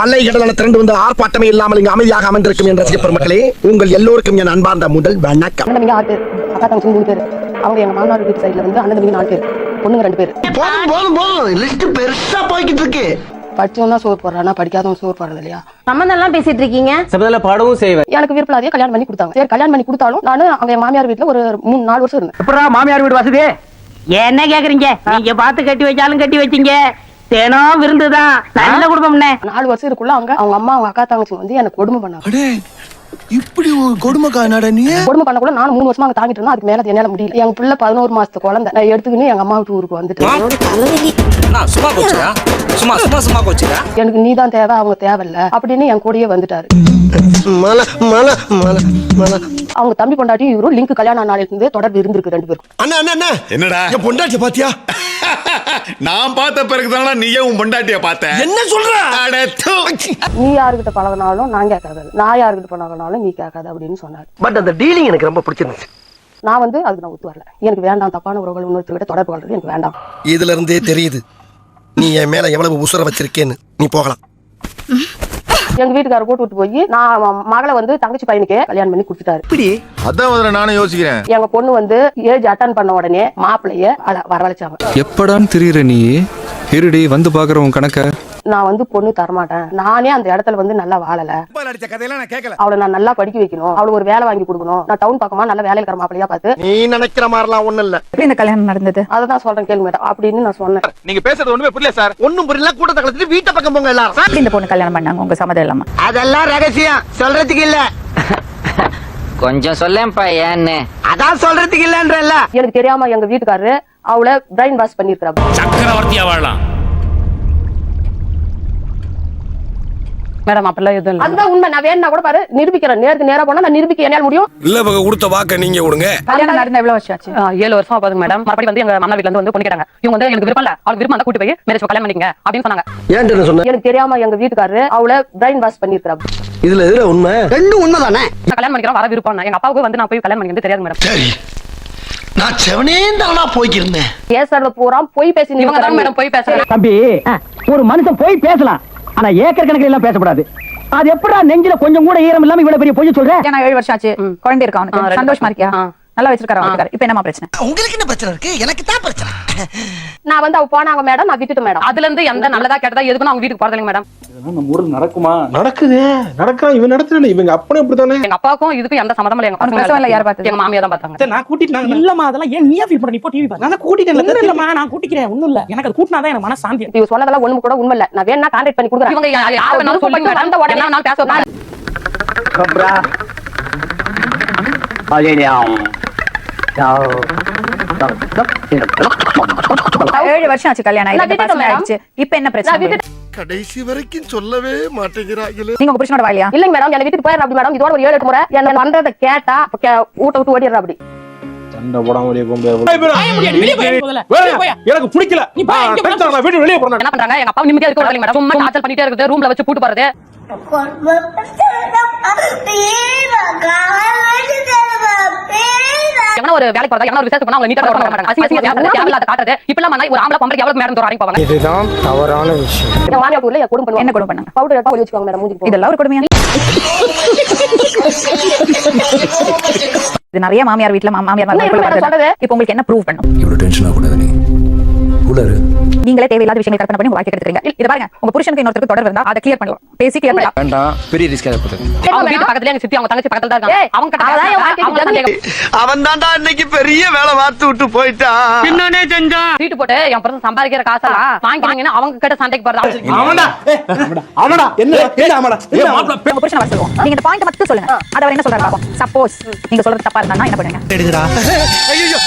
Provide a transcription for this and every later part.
அலை கடலான திரண்டு வந்த ஆர்ப்பாட்டமே இல்லாமல் இங்கு அமைதியாக அமர்ந்திருக்கும் என் ரசிக பெருமக்களே உங்கள் எல்லோருக்கும் என் அன்பார்ந்த முதல் வணக்கம். அவங்க எங்க மாமனார் வீட்டு சைடுல வந்து அண்ணன் தம்பிங்க நாலு பேர் பொண்ணுங்க ரெண்டு பேர். போதும் போதும் போதும். லிஸ்ட் பெருசா போய்கிட்டு இருக்கு. படிச்சவன் தான் சோறு போடுறானா படிக்காதவன் சோறு போடுறது இல்லையா? சம்மந்தம் எல்லாம் பேசிட்டு இருக்கீங்க? சபதத்துல பாடவும் செய்வேன். எனக்கு விருப்பம் அதே கல்யாணம் பண்ணி கொடுத்தாங்க. சரி கல்யாணம் பண்ணி கொடுத்தாலும் நான் அவங்க மாமியார் வீட்டுல ஒரு மூணு நாலு வருஷம் இருந்தேன். எப்படா மாமியார் வீடு வசதி? என்ன கேக்குறீங்க? நீங்க பார்த்து கட்டி வச்சாலும் கட்டி வச்சீங்க. தினம் விருந்துதான் நல்ல குடும்பம்னே நாலு வருஷம் இருக்குள்ள அவங்க அவங்க அம்மா அவங்க அக்கா தங்கச்சி வந்து எனக்கு கொடுமை பண்ணாங்க. அடே இப்படி ஒரு நீ? கொடுமை பண்ண கூட நான் மூணு வருஷமா அங்க தாங்கிட்டு இருந்தேன். அதுக்கு மேல என்னால முடியல. எங்க பிள்ளை பதினோரு மாசத்து குழந்தை. நான் எடுத்துக்கின்னு எங்க அம்மா வீட்டு ஊருக்கு வந்துட்டு சும்மா போச்சுடா. சும்மா சும்மா சும்மா போச்சுடா. எனக்கு நீ தான் தேவை அவங்க தேவையில்ல அப்படின்னு என் கூடயே வந்துட்டாரு. மல மல மல மல. அவங்க தம்பி பொண்டாட்டி இவரும் லிங்க் கல்யாண நாளில இருந்து தொடர்பு இருந்திருக்கு ரெண்டு பேரும் அண்ணா அண்ணா அண்ணா. என்னடா? என் பொண்டாட்டி பாத்தியா? நான் பார்த்த பிறகுதானா நீயே உன் பொண்டாட்டிய பார்த்த. என்ன சொல்ற. நீ யாருக்கிட்ட பழகினாலும் நான் கேட்காது நான் யாருக்கிட்ட பழகினாலும் நீ கேட்காது அப்படின்னு சொன்னாரு. பட் அந்த டீலிங் எனக்கு ரொம்ப பிடிச்சிருந்துச்சு. நான் வந்து அதுக்கு நான் ஒத்து வரல. எனக்கு வேண்டாம் தப்பான உறவுகள் இன்னொருத்தர்கிட்ட தொடர்பு கொள்றது எனக்கு வேண்டாம். இதுல இருந்தே தெரியுது. நீ என் மேல எவ்வளவு உசுர வச்சிருக்கேன்னு. நீ போகலாம். எங்க வீட்டுக்காரர் போட்டு விட்டு போய் நான் மகளை வந்து தங்கச்சி பையனுக்கே கல்யாணம் பண்ணி கொடுத்துட்டாரு. அதான் முதல்ல நானும் யோசிக்கிறேன். எங்க பொண்ணு வந்து ஏஜ் அட்டன் பண்ண உடனே மாப்பிள்ளைய அழ- வரவழைச்சாங்க. எப்படான்னு தெரியுற நீ? இருடி வந்து பாக்குறவன் கணக்க. நான் வந்து பொண்ணு தரமாட்டேன். நானே அந்த இடத்துல வந்து நல்லா வாழல. அடிச்ச கதையெல்லாம் நான் கேட்கல அவளை நான் நல்லா படிக்க வைக்கணும். அவளுக்கு ஒரு வேலை வாங்கி கொடுக்கணும். நான் டவுன் பக்கமா நல்ல வேலையில இருக்கிற மாப்பிள்ளையா பார்த்து. நீ நினைக்கிற மாதிரிலாம் ஒண்ணும் இல்ல. இந்த கல்யாணம் நடந்தது? அதை தான் சொல்றேன் கேள்வி மேடம் அப்படின்னு நான் சொன்னேன். நீங்க பேசுறது ஒண்ணுமே புரியல சார். ஒண்ணும் புரியல. கூட்டத்தை கலத்துட்டு வீட்டை பக்கம் போங்க எல்லாரும். எப்படி இந்த பொண்ணு கல்யாணம் பண்ணாங்க. உங்க சம்மதம் இல்லாம. அதெல்லாம் ரகசியம். சொல்றதுக்கு இல்ல. கொஞ்சம் சொல்லேன்ப்பா ஏன்னு. அதான் சொல்றதுக்கு இல்லன்றல்ல. எனக்கு தெரியாம எங்க வீட்டுக்காரரு அவளை பிரைன் வாஷ் பண்ணிருக்காரு சக்கரவர்த்தியா வாழலாம். மேடம் அப்பெல்லாம் எதுவும் இல்ல. அதுதான் உண்மை நான் வேணா கூட பாரு நிரூபிக்கிறேன் நேருக்கு நேரா போனா நான் நிரூபிக்க என்னால முடியும்? இல்ல பக்க கொடுத்த வாக்க நீங்க விடுங்க கல்யாணம் நடந்த எவ்வளவு வருஷம் ஆச்சு? ஏழு வருஷம் ஆகுது மேடம். மறுபடியும் வந்து எங்க மாமா வீட்ல இருந்து வந்து பொண்ணு கேட்டாங்க இவங்க வந்து எனக்கு விருப்பம் இல்ல. அவளுக்கு விருப்பம் கூட்டி போய் மேரேஜ் கல்யாணம் பண்ணிக்கங்க அப்படின்னு சொன்னாங்க. ஏன்ட்டு சொன்ன? எனக்கு தெரியாம எங்க வீட்டுக்காரரு அவளை பிரைன் வாஷ் பண்ணிருக்காரு இதுல எதுல உண்மை? ரெண்டும் உண்மைதானே? நான் கல்யாணம் பண்ணிக்கிறோம் வர விருப்பம் எங்க அப்பாவுக்கு வந்து நான் போய் கல்யாணம் பண்ணிக்கிறது தெரியாது மேடம். நான் செவனே தானா போய்க்கிருந்தேன். கேசர்ல பூரா போய் பேசி இவங்க தான் மேடம் போய் பேசுறாங்க தம்பி ஒரு மனுஷன் போய் பேசலாம். ஆனா ஏக்கர் கணக்கில் எல்லாம் பேசக்கூடாது. அது எப்படா நெஞ்சில கொஞ்சம் கூட ஈரம் இல்லாம இவ்வளவு பெரிய பொய் சொல்ற? கல்யாணம் ஏழு வருஷம் ஆச்சு. குழந்தை இருக்கா சந்தோஷமா இருக்கியா. நல்லா வச்சிருக்காரு அவனுக்கு இப்ப என்னமா பிரச்சனை? உங்களுக்கு என்ன பிரச்சனை இருக்கு? எனக்கு தான் பிரச்சனை. நான் வந்து அவ போனாங்க மேடம் நான் விட்டுட்டு மேடம். அதுல இருந்து எந்த நல்லதா கெட்டதா எதுக்கும் அவங்க வீட்டுக்கு போறதில்லைங்க மேடம். நம்ம ஊர்ல நடக்குமா? நடக்குது. நடக்கலாம் இவன் நடத்துறானே. இவங்க அப்பனே இப்படித்தானே எங்க அப்பாவுக்கும் இதுக்கும் எந்த சம்மதமும் இல்ல. எங்க இல்ல, யார் பார்த்தது? எங்க மாமியா தான் பார்த்தாங்க. நான் கூட்டிட்டு இல்லம்மா அதெல்லாம் ஏன் நீயா ஃபீல் பண்ண? நீ போ டிவி பாரு. நான் கூட்டிட்டேன். இல்லம்மா நான் கூட்டிக்கிறேன். ஒண்ணும் இல்ல. எனக்கு அது கூட்டினா தான் எனக்கு மன சாந்தி இவ சொன்னதெல்லாம் ஒண்ணு கூட உண்மை இல்ல. நான் வேணா கான்டாக்ட் பண்ணி கொடுக்குறேன். இவங்க யார் வேணாலும் சொல்லுங்க வந்த உடனே நான் பேச வரணும். கப்ரா ஏழு வருஷம் ஆச்சு கல்யாணம். ஆயிடுச்சு. இப்ப என்ன பிரச்சனை? கடைசி வரைக்கும் சொல்லவே மாட்டேங்கிறாங்களே. நீங்க உங்க புருஷனோட வாயிலையா? இல்லைங்க மேடம் என் வீட்டுக்கு போயிடுறேன் அப்படி மேடம் இதோட ஒரு ஏழு எட்டு முறை என்ன பண்றதை கேட்டா ஊட்ட விட்டு ஓடிடுற அப்படி சண்டை போடாம வெளியே போக எனக்கு பிடிக்கல. நீ பா, இங்க ஆ, நான் வீட்டு வெளியே போறேன். என்ன பண்றாங்க? எங்க அப்பா நிம்மதியா இருக்க மேடம். சும்மா காய்ச்சல் பண்ணிட்டே இருக்குது ரூம்ல வச்சு பூட்டு போறது எங்கன்னா ஒரு வேலைக்கு போறதா எங்கன்னா ஒரு விசேஷம் போனா அவங்க நீட்டா போட மாட்டாங்க. அசிங்க அசிங்க தேவையில்லாத காட்டுறது. இப்பெல்லாம் பண்ணா ஒரு ஆம்பளை பொம்பளை எவ்வளவு மேடம் தோறாங்க போவாங்க இதுதான் தவறான விஷயம். என் மாமியார் ஊர்ல என் குடும்பம் என்ன கொடுமை பண்ணாங்க? பவுடர் எடுத்து வச்சுக்கோங்க மேடம் மூஞ்சி இதெல்லாம் ஒரு கொடுமையா? இது நிறைய மாமியார் வீட்ல மா- மாமியார்? இப்போ உங்களுக்கு என்ன ப்ரூவ் பண்ணும் இவ்வளவு டென்ஷன் ஆகக்கூடாது நீ. உள்ளாரு நீங்களே தேவையில்லாத விஷயங்கள் கற்பனை பண்ணி உங்க வாழ்க்கை எடுத்துறீங்க இது பாருங்க. உங்க புருஷனுக்கு இன்னொருத்தருக்கு தொடர்பு இருந்தா அதை கிளியர் பண்ணலாம் பேசி கிளியர் பண்ணலாம் வேண்டாம். பெரிய ரிஸ்க் ஏற்படுது அவங்க வீட்டு பக்கத்துல எங்க சித்தி அவங்க தங்கச்சி பக்கத்துல தான் இருக்காங்க. அவங்க அவன் தான்டா இன்னைக்கு பெரிய வேலை பார்த்து விட்டு போயிட்டான் என்னன்னே செஞ்சா. வீட்டு போட்டு என் பர்சன் சம்பாதிக்கிற காசெல்லாம் வாங்கிக்கிங்கன்னா அவங்க கிட்ட சண்டைக்கு போறது அவன்டா. அவனடா. என்ன என்ன அவனடா. என்ன? உங்க புருஷனை வர சொல்லுவோம் நீங்க இந்த பாயிண்ட் மட்டும் சொல்லுங்க. அதை அவர் என்ன சொல்றாரு பாப்போம். சப்போஸ் நீங்க சொல்றது தப்பா இருந்தா என்ன பண்ணுங்க எடுங்கடா ஐயோ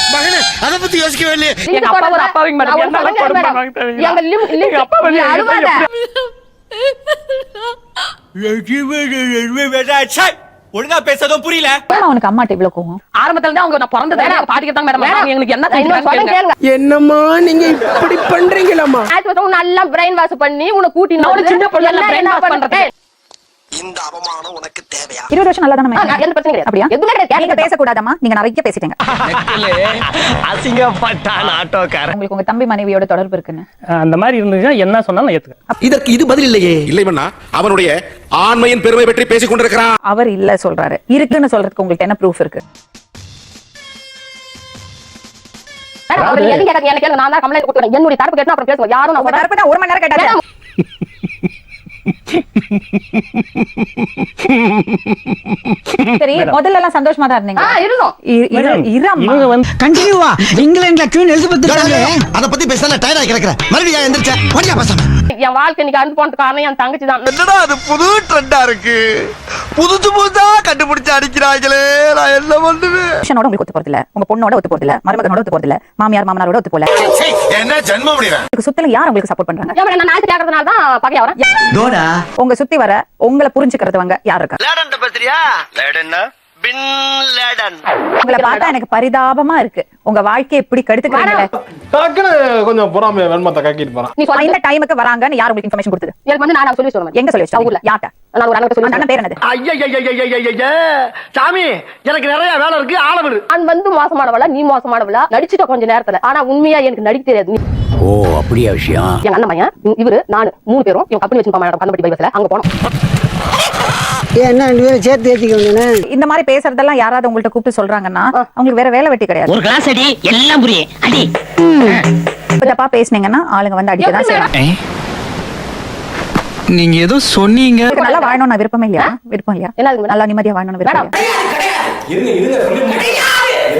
அத பத்தி யோசிக்கவே இல்லையே எங்க அப்பா ஒரு அப்பாவிங்க மேடம் என்ன மேடம் எங்க லிம் லிம் நீ அழுவாத. ஒழுங்கா பேசதும் புரியல அவனுக்கு அம்மாட்ட இவ்வளவு கோவம். ஆரம்பத்துல இருந்து அவங்க நான் பிறந்ததே. பாட்டிக்கு தான் மேடம் எங்களுக்கு என்ன. என்னம்மா நீங்க இப்படி பண்றீங்களம்மா? நல்லா பிரெயின் வாஷ் பண்ணி உன்னை கூட்டி சின்ன நான் brain wash பண்றது. இந்த அவமானம் உனக்கு தேவையா இருபது வருஷம் நல்லா எந்த கிடையாது. அப்படியா எதுவுமே கிடையாது. நீங்க பேசக்கூடாதம்மா நீங்க நிறைய பேசிட்டீங்க அசிங்கப்பட்டான் ஆட்டோக்காரன் உங்களுக்கு உங்க தம்பி மனைவியோட தொடர்பு இருக்குன்னு அந்த மாதிரி இருந்துச்சுன்னா என்ன சொன்னாலும் நான் ஏத்துக்கிறேன் இதற்கு இது பதில் இல்லையே இல்லை மன்னா அவனுடைய ஆண்மையின் பெருமை பற்றி பேசிக் கொண்டிருக்கிறான் அவர் இல்ல சொல்றாரு இருக்குன்னு சொல்றதுக்கு உங்களுக்கு என்ன ப்ரூஃப் இருக்கு அவர். எனக்கு. நான் தான் கொடுத்துக்கிறேன். என்னுடைய தரப்பு கேட்டா அப்புறம் பேசுவோம். யாரும் தான் ஒரு மணி நேரம் மேடம், சரி முதல்ல எல்லாம் சந்தோஷமா தான் இருந்தீங்க. இருந்தோம். வந்து கண்டினியூவா இங்கிலாந்துல கியூன் எலிசபெத் அத பத்தி பேசல டயர்டா கிடக்குற மறுபடியும் எந்திரிச்ச? வடியா பேசாம என் வாழ்க்கை இன்னைக்கு அறுந்து போனதுக்கு காரணம் என் தங்கச்சி தான். என்னடா அது புது ட்ரெண்டா இருக்கு? புதுசு புதுசா கண்டுபிடிச்சு அடிக்கிறாங்களே நான் என்ன பண்ணுவேன்? புருஷனோட உங்களுக்கு ஒத்து போறது இல்ல உங்க பொண்ணோட ஒத்து போறது இல்ல மருமகனோட ஒத்து போறது இல்ல மாமியார் மாமனாரோட ஒத்து போல. என்ன ஜென்மம் முடியல உங்களுக்கு சுத்தல யார் உங்களுக்கு சப்போர்ட் பண்றாங்க? நான் நாய்க்கு கேட்கறதுனால தான் பகையா வரேன் தோடா. உங்க சுத்தி வர உங்களை புரிஞ்சுக்கிறதுவங்க யார் இருக்கா? லேடன் பேசுறியா? லேடன்னா? Bin Laden. உங்களை பார்த்தா எனக்கு பரிதாபமா இருக்கு. உங்க வாழ்க்கையை இப்படி கெடுத்துக்கிறீங்களே? டக்குனு கொஞ்சம் பொறாமை வெண்மத்தை கக்கிட்டு போறான். நீ இந்த டைமுக்கு வராங்கன்னு யார் உங்களுக்கு இன்ஃபர்மேஷன் கொடுத்தது? எனக்கு வந்து நான் சொல்லி சொல்லுவேன் எங்க சொல்லி ஊர்ல. யார்ட்ட நான் ஒரு அண்ணன் சொல்லி பேர் என்னது? சாமி எனக்கு நிறைய வேலை இருக்கு. ஆள விடு. நான் வந்து மோசமானவளா நீ மோசமானவளா? நடிச்சுட்ட கொஞ்ச நேரத்துல. ஆனா உண்மையா எனக்கு நடிக்க தெரியாது. நீ- ஓ அப்படியா விஷயம்? எங்க அண்ணன் பையன் இவரு நானு மூணு பேரும் இவன் கம்பெனி வச்சிருப்பாங்க மேடம் கந்தபடி பைபஸ்ல. அங்க போனோம். என்ன சேர்த்து ஏத்திக்கோங்க இந்த மாதிரி பேசுறதெல்லாம் யாராவது உங்கள்ட்ட கூப்பிட்டு சொல்றாங்கன்னா அவங்களுக்கு வேற வேலை வெட்டி கிடையாது. அடி எல்லாம் புரியும். அடி. தப்பா பேசுனீங்கன்னா ஆளுங்க வந்து அடிக்கதான் செய்யறாங்க நீங்க ஏதோ சொன்னீங்க. நல்லா வாழணும் நான் விருப்பமே இல்லையா? விருப்பம் இல்லையா? நல்லா நிம்மதியா வாழணும் விருப்பம்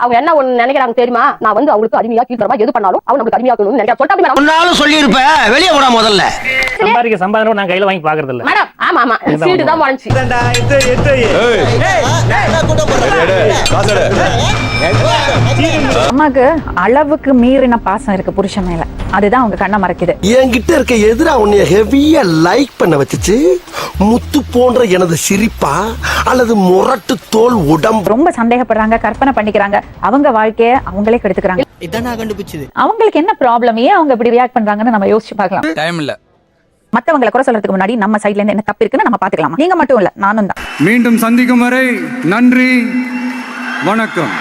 அவங்க என்ன ஒண்ணு நினைக்கிறாங்க தெரியுமா? நான் வந்து அவங்களுக்கு அடிமையா கீழ்த்தரமா எது பண்ணாலும் அவங்க நம்மளுக்கு அடிமையாக்கணும்னு நினைக்கிறேன். முன்னாலும் சொல்லியிருப்ப. வெளியே விட முதல்ல. சம்பாதிக்க சம்பாதனை நான் கையில வாங்கி பாக்குறது இல்ல மேடம் ஆமா ஆமா சீட்டு தான் முளைச்சு அம்மாக்கு அளவுக்கு மீறின பாசம் இருக்கு புருஷன் மேல அதுதான் அவங்க கண்ணை மறைக்குது என்கிட்ட இருக்க எதிரா உன்னைய ஹெவியா லைக் பண்ண வச்சுச்சு முத்து போன்ற எனது சிரிப்பா அல்லது முரட்டு தோல் உடம்பு ரொம்ப சந்தேகப்படுறாங்க கற்பனை பண்ணிக்கிறாங்க அவங்க வாழ்க்கைய அவங்களே கெடுத்துக்கிறாங்க இதான் நான் கண்டுபிடிச்சது அவங்களுக்கு என்ன ப்ராப்ளம் ஏன் அவங்க இப்படி ரியாக்ட் பண்றாங்கன்னு நம்ம யோசிச்சு பார்க்கலாம் டைம் இல்ல மத்தவங்களை குறை சொல்றதுக்கு முன்னாடி நம்ம சைடுல இருந்து என்ன தப்பு இருக்குன்னு நம்ம பாத்துக்கலாம் நீங்க மட்டும் இல்ல நானும் தான். மீண்டும் சந்திக்கும் வரை நன்றி வணக்கம்.